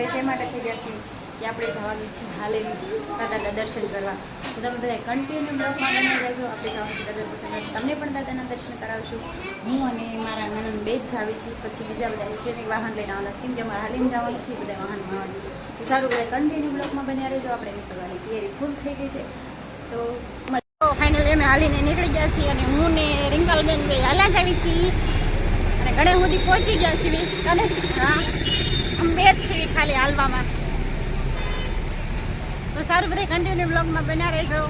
થઈ તે માટે થઈ ગયા છીએ કે આપણે જવાનું છે હાલેલી દાદાના દર્શન કરવા. તો તમે બધા કન્ટિન્યુ બ્લોકમાં બની રહેજો. આપણે જવાનું છે દાદા દર્શન તમને પણ દાદાના દર્શન કરાવશું. હું અને મારા નનન બે જ જાવી છીએ. પછી બીજા બધા ઇલેક્ટ્રિક વાહન લઈને આવવાના છે. કેમ કે અમારે હાલીને જવાનું છે બધા વાહન આવવાનું તો સારું બધા કન્ટિન્યુ બ્લોકમાં બન્યા રહેજો. આપણે નીકળવાની તૈયારી ફૂલ થઈ ગઈ છે. તો ફાઇનલી અમે હાલીને નીકળી ગયા છીએ અને હું ને રિંકલબેન બે હાલા જ આવી છીએ. અને ઘણે સુધી પહોંચી ગયા છીએ. અને હા બે જ છીએ ખાલી હાલવામાં. તો સારું બધા કન્ટિન્યુ બ્લોગમાં બના રહેજો.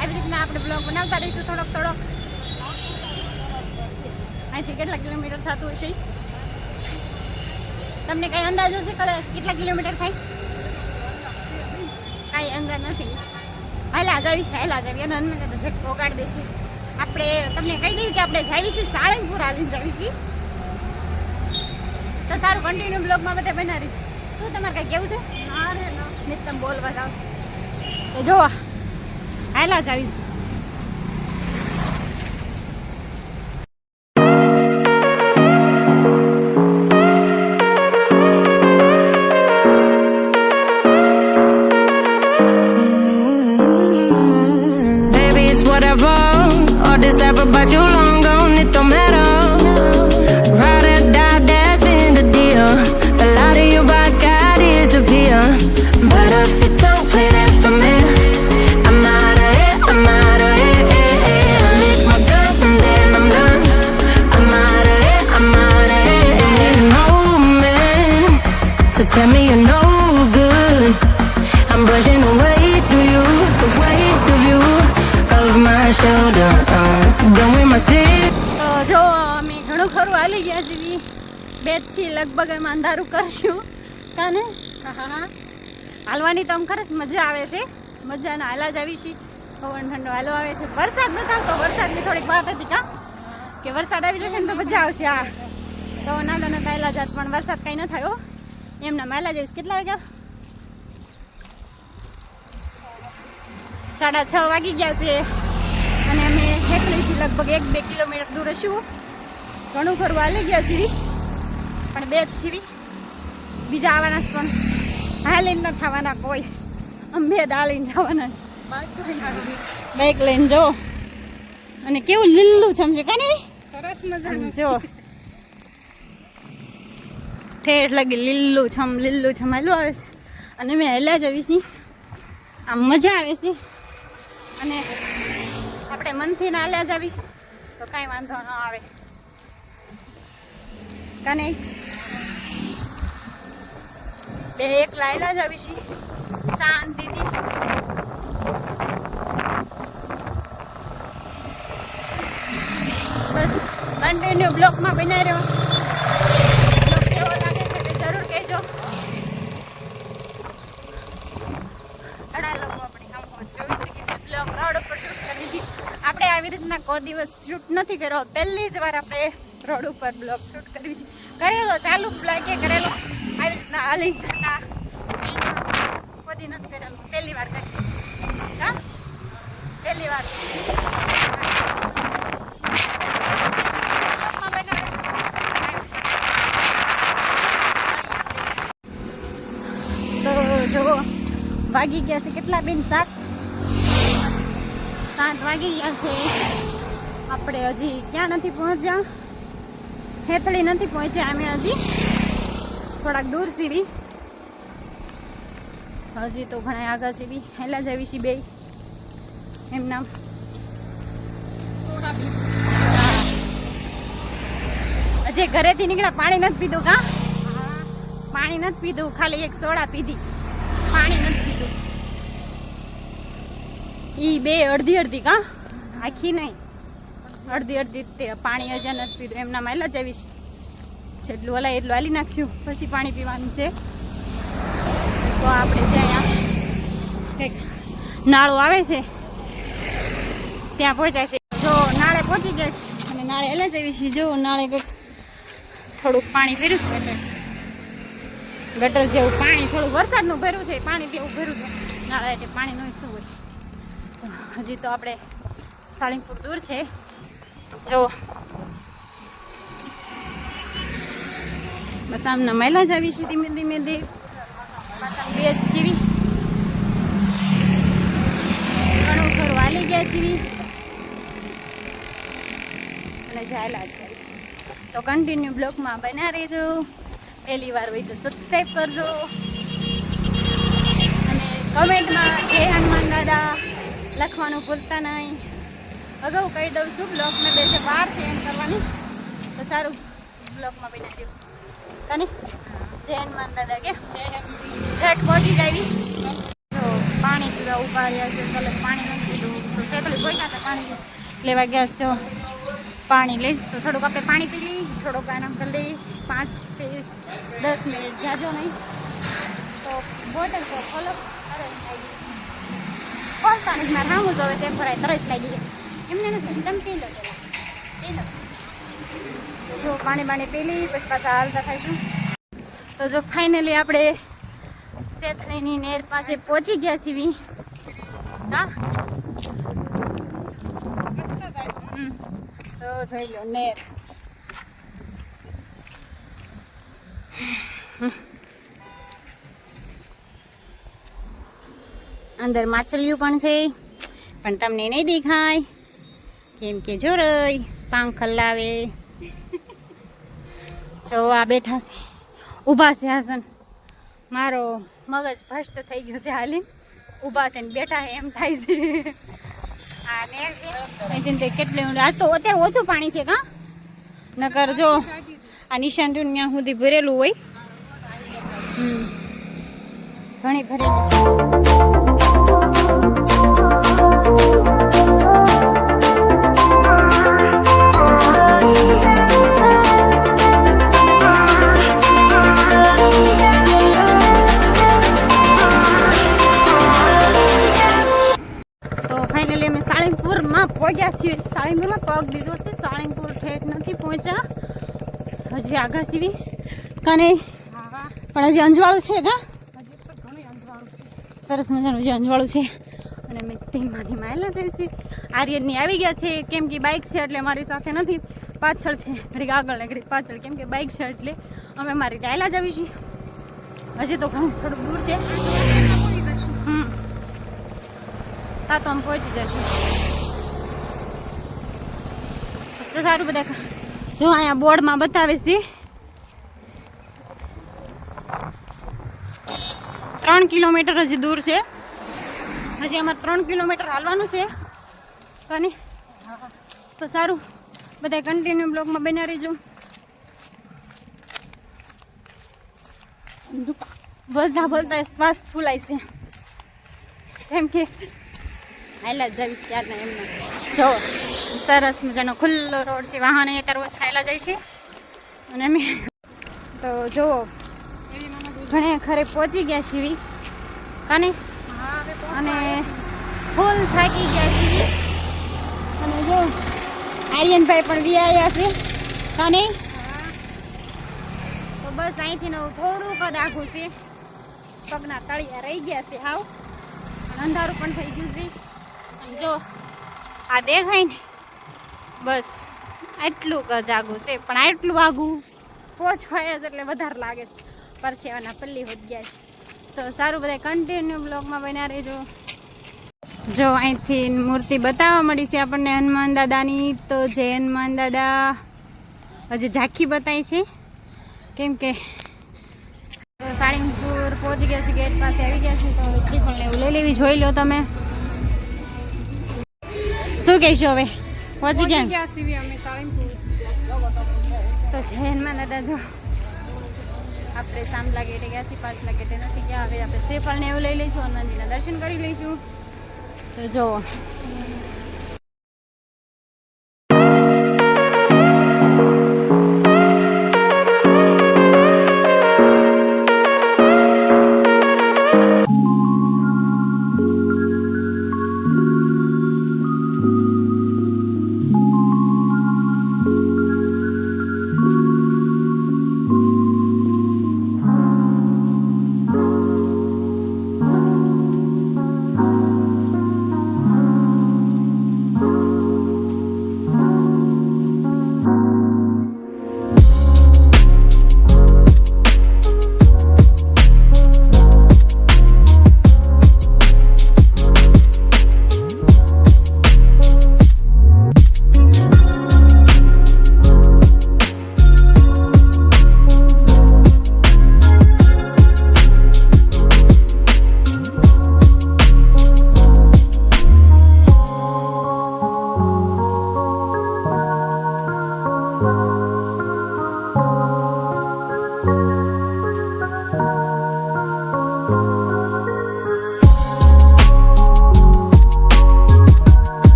આવી રીતના આપણે બ્લોગ બનાવતા રહીશું થોડોક થોડોક. અહીંથી કેટલા કિલોમીટર થતું હશે? તમને કઈ અંદાજ હશે કેટલા કિલોમીટર થાય? કાંઈ અંદાજ નથી. હાલા જાવી છે હાલા જાવી અને અમને ઝટકો કાઢી દેશે આપણે તમને કહી દઈએ કે આપણે જાવી છીએ, સાળંગપુર આવીને જાવી છીએ. તો સારું કન્ટિન્યુ બ્લોગમાં બધા બના રહીશું શું તમારે કઈ કેવું છે? નહીં તમે બોલવા જાવ. જોવા જો હાલા જાવીશ Baby, જ છીએ લગભગ એમ અંધારું કરશું. કાને? હાલવાની તો આમ ખરસ મજા આવે છે. મજાના હાલા જ આવી છે. પવન ઠંડો હાલો આવે છે. વરસાદ નથી આવતો. વરસાદની થોડીક વાત હતી કા? કે વરસાદ આવી જશે ને તો મજા આવશે. હા. તો નાના નાના હાલા જાત પણ વરસાદ કાંઈ ન થયો એમના માલા જઈશ કેટલા વાગ્યા? સાડા છ વાગી ગયા છે. અને અમે હેકડીથી લગભગ એક બે કિલોમીટર દૂર હશું. ઘણું ખરું હાલી ગયા છીએ. પણ બે જ છીવી. બીજા આવવાના છે પણ હાલીને ન થવાના કોઈ. અમે દાળીને જવાના છે. બાઇક લઈને જો. અને કેવું લીલું છે સમજે કાને? સરસ આમ મજાનું જો ઠેઠ લાગી લીલું છમ લીલું છમ હાલું આવે છે. અને મેં હેલા જ આવી છીએ આમ મજા આવે છે. અને આપણે મનથી ના હાલ્યા જ આવી. તો કાંઈ વાંધો ન આવે. કાને? બે એક લાયલા જ આવી છીએ શાંતિથી બસ કન્ટિન્યુ બ્લોકમાં બનાવી રહ્યો. જરૂર કહેજો. ઘણા લોકો આપણી આમ જોઈ શકે બ્લોગ રોડ ઉપર શૂટ કરીએ છીએ આપણે આવી રીતના કોઈ દિવસ શૂટ નથી કર્યો. પહેલી જ વાર આપણે રોડ ઉપર બ્લોગ શૂટ કરવી છે. કરેલો, ચાલુ બ્લોગે કરેલો. આવી રીતના હાલી જતા નથી કરેલો પહેલી વાર કરી હા પહેલી વાર જો વાગી ગયા છે કેટલા બેન સાત સાત વાગી ગયા છે આપણે હજી ક્યાં નથી પહોંચ્યા હેતળી નથી પહોંચ્યા અમે હજી થોડાક દૂર સીવી. હજી તો ઘણા આગળ સીવી. હેલા જ આવી છીએ બે એમ નામ. હજી ઘરેથી નીકળ્યા, પાણી નથી પીધું કા? પાણી નથી પીધું, ખાલી એક સોડા પીધી. પાણી નથી પીધું. ઈ બે અડધી અડધી કા? આખી નહીં. અડધી અડધી પાણી હજી નથી પીધું. એમના માયલા જ આવીશ જેટલું હલાય એટલું હાલી નાખશું. પછી પાણી પીવાનું છે. તો આપણે ત્યાં કંઈક નાળો આવે છે. ત્યાં પહોંચાય છે. જો, નાળે પહોંચી ગયા છે. અને નાળે એટલે જ આવી છે. જો, નાળે કંઈક થોડુંક પાણી ફેર્યું છે. ગટર જેવું પાણી થોડું વરસાદનું ભર્યું છે. પાણી જેવું ભર્યું છે. નાળા એટલે પાણીનું શું હોય. હજી તો આપણે સાળીંગપુર દૂર છે. જો બસ મહિલા જ આવી છે ધીમે ધીમે ધીમે બે જ છીવી. ઘણું ઘર વાલી ગયા છીવી. અને જાયલા જ તો કન્ટિન્યુ બ્લોકમાં બના રહેજો. પહેલી વાર હોય તો સબસ્ક્રાઈબ કરજો. અને કમેન્ટમાં જય હનુમાન દાદા લખવાનું ભૂલતા નહીં. અગાઉ કહી દઉં છું બ્લોગને બે છે વાર છે એમ કરવાની. તો સારું, બ્લોગમાં બનાવી જેવું તને જય માનતા દાદા કે ઝટ પહોંચી જાવી તો પાણી પીવા ઊભા રહ્યા છે ચાલો પાણી નથી પીધું. તો સેકલી કોઈ હતા, પાણી લેવા ગયા છે. પાણી લઈશ તો થોડુંક આપણે પાણી પી લઈએ થોડોક આરામ કરી લઈએ પાંચથી દસ મિનિટ જાજો નહીં. તો બોટલ તો ખોલો. ખોલતા મારે સામું જોવે તે ભરાય તરત લાગી જાય એમને નથી, તમે પી લો. જો પાણી બાણી પી લઈ પછી પાછા હાલતા થઈશું. તો જો ફાઇનલી આપણે શેતણીની નેર પાસે પહોંચી ગયા છીએ. હમ. તો જોઈ લો નેર. અંદર માછલીઓ પણ છે. પણ તમને નહીં દેખાય. કેમ કે જો રઈ પાંખ હલાવે. જો આ બેઠા છે. ઊભા છે હસન. મારો મગજ ભ્રષ્ટ થઈ ગયો છે હાલી ઊભા છે ને બેઠા એમ થાય છે. કેટલી ઊંડી- આ તો અત્યારે ઓછું પાણી છે કા? નકર જો, આ નિશાન ત્યાં સુધી ભરેલું હોય. ઘણી ભરેલી છે. સીવી? કાને? પણ હજી અંજવાળું છે કા? સરસ મજાનું જે અંજવાળું છે. અને મેં ધીમા ધીમા એલા છીએ આર્યનની આવી ગયા છે, કેમ કે બાઇક છે એટલે મારી સાથે નથી. પાછળ છે, ઘડીક આગળ ને ઘડીક પાછળ, કેમ કે બાઇક છે એટલે અમે મારી રીતે આયલા જ આવી છીએ. હજી તો ઘણું થોડું દૂર છે. હમ. હા, તો અમે પહોંચી જશું. તો સારું બધા જો અહીંયા બોર્ડમાં બતાવે છે. ત્રણ કિલોમીટર હજી દૂર છે. હજી અમારે ત્રણ કિલોમીટર હાલવાનું છે. અને તો સારું. બધા કન્ટિન્યુ બ્લોકમાં બના રહીજો. બોલતા બોલતા શ્વાસ ફૂલાય છે. કેમ કે? હાયલા જવી ત્યારના એમને જો, સરસ મજાનો ખુલ્લો રોડ છે. વાહન અહીંયા ઓછા છાયલા જાય છે. અને અમે તો જુઓ. ઘણે ખરે પહોંચી ગયા છીએ. અને અને ફૂલ થાકી ગયા છીએ. અને જો આર્યનભાઈ પણ વી આવ્યા છે. અને તો બસ અહીંથી નવું થોડુંક જ આખું છે. પગના તળિયા રહી ગયા છે હાવ. અંધારું પણ થઈ ગયું છે. જો આ દેખાય ને બસ આટલું જ આગું છે. પણ આટલું આગું પહોંચવાય જ એટલે વધારે લાગે છે. પરસેવાના પલ્લી હોત ગયા છે. તો સારું બધા કન્ટિન્યુ બ્લોગમાં બન્યા રહેજો. જો અહીંથી મૂર્તિ બતાવવા મળી છે આપણને હનુમાન દાદાની તો જે હનુમાન દાદા હજી ઝાંખી બતાવી છે. કેમ કે સાળીમપુર પહોંચી ગયા છે ગેટ પાસે આવી ગયા છે તો શ્રીફળ લેવું. લઈ લેવી જોઈ લો તમે. શું કહીશું હવે? પહોંચી ગયા? તો જય હનુમાન દાદા જો. આપણે સામલા ગેટે ગયા છીએ પાછલા ગેટે નથી ગયા. હવે આપણે શ્રીફળને એવું લઈ લઈશું હનુમાનજીના દર્શન કરી લઈશું. તો જો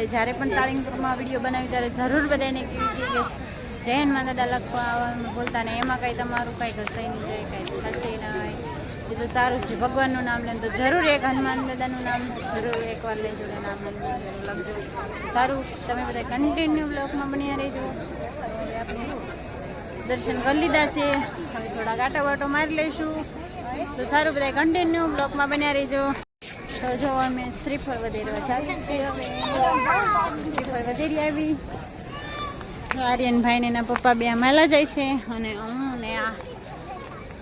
આપણે જ્યારે પણ સાળીંગપુરમાં વીડિયો બનાવી ત્યારે જરૂર બધાને કહેવી છે કે જૈન માતા દાદા લખવા બોલતા ને એમાં કાંઈ તમારું કાંઈ ઘસાઈ નહીં જાય, કાંઈ થશે નહીં એ તો સારું છે, ભગવાનનું નામ લે તો જરૂર એક હનુમાન દાદાનું નામ જરૂર એકવાર લેજો ને નામ લખજો. સારું, તમે બધા કન્ટિન્યુ બ્લોગમાં બન્યા રહેજો. દર્શન કરી લીધા છે. હવે થોડા ગાટા વાટો મારી લઈશું. તો સારું, બધા કન્ટિન્યુ બ્લોકમાં બન્યા રહેજો. તો જો અમે શ્રીફળ વધેરવા ચાલીએ છીએ હવે. શ્રીફળ વધેરી આવી. આર્યનભાઈ ને એના પપ્પા બે માલા જાય છે અને હું ને આ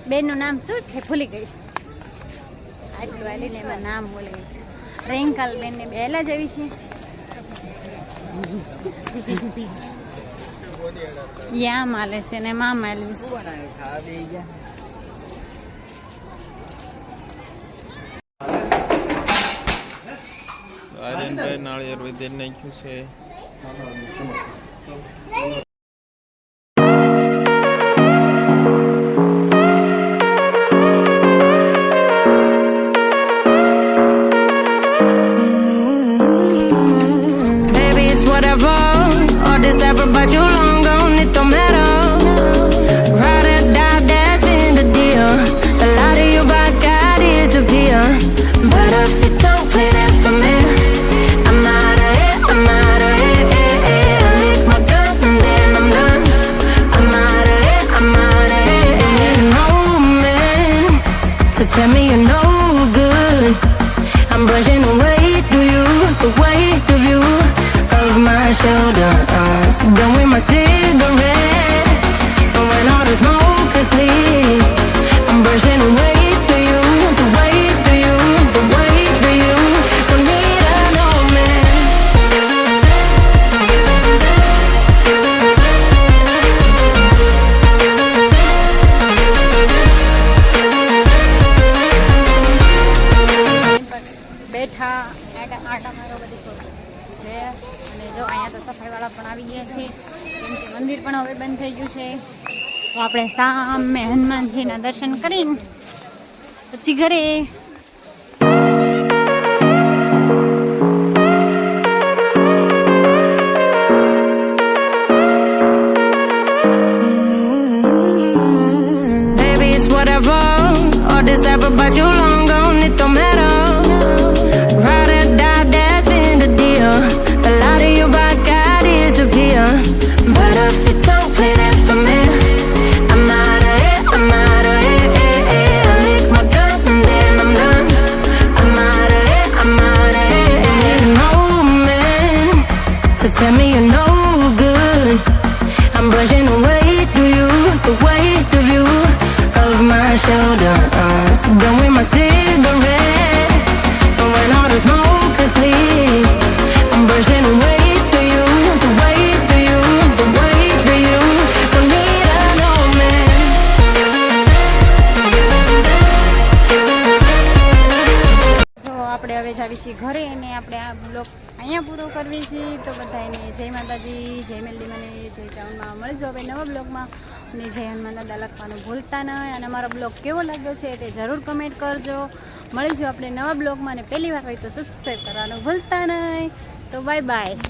બેનનું નામ શું છે? ભૂલી ગઈ. આટલું આવીને એમાં નામ ભૂલી ગઈ. રેંકાલ બેનને બેલા આવી છે. યા માલે છે ને મા માલ્યું છે. આર્યનભાઈ નાળિયેર વૈદ્ય નાખ્યું છે. સામે હનુમાનજીના દર્શન કરીને પછી ઘરે છીએ. ઘરે અને આપણે આ બ્લોગ અહીંયા પૂરો કરવી છીએ તો બધાને જય માતાજી, જય મેલડી મને જય ચાવનમાં મળજો. હવે નવા બ્લોગમાં અને જય હનુમાન દાદા લખવાનું ભૂલતા નહીં અને અમારો બ્લોગ કેવો લાગ્યો છે તે જરૂર કમેન્ટ કરજો. મળીશું આપણે નવા બ્લોગમાં અને પહેલી વાર હોય તો સબસ્ક્રાઈબ કરવાનું ભૂલતા નહીં. તો બાય બાય